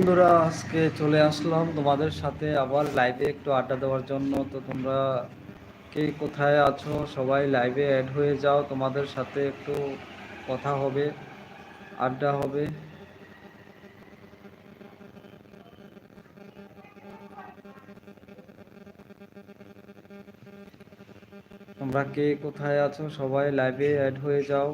বন্ধুরা, আজকে চলে আসলাম তোমাদের সাথে আবার লাইভে একটু আড্ডা দেওয়ার জন্য। তো তোমরা কে কোথায় আছো? সবাই লাইভে অ্যাড হয়ে যাও। তোমাদের সাথে একটু কথা হবে, আড্ডা হবে। তোমরা কে কোথায় আছো? সবাই লাইভে অ্যাড হয়ে যাও।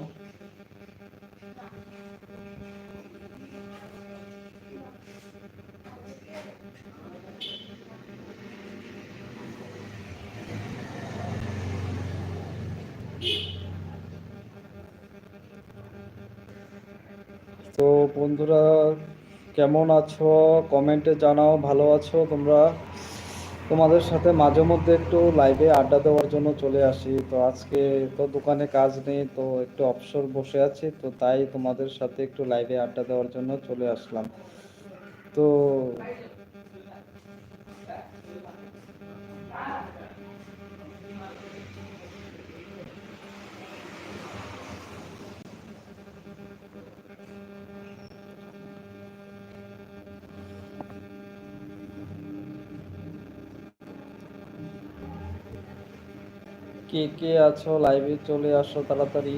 তো বন্ধুরা, কেমন আছো? কমেন্টে জানাও, ভালো আছো তোমরা? তোমাদের সাথে মাঝে মধ্যে একটু লাইভে আড্ডা দেওয়ার জন্য চলে আসি। তো আজকে তো দোকানে কাজ নেই, তো একটু অবসর বসে আছি, তো তাই তোমাদের সাথে একটু লাইভে আড্ডা দেওয়ার জন্য চলে আসলাম। তো কে কে আছো? লাইভে চলে আসো তাড়াতাড়ি।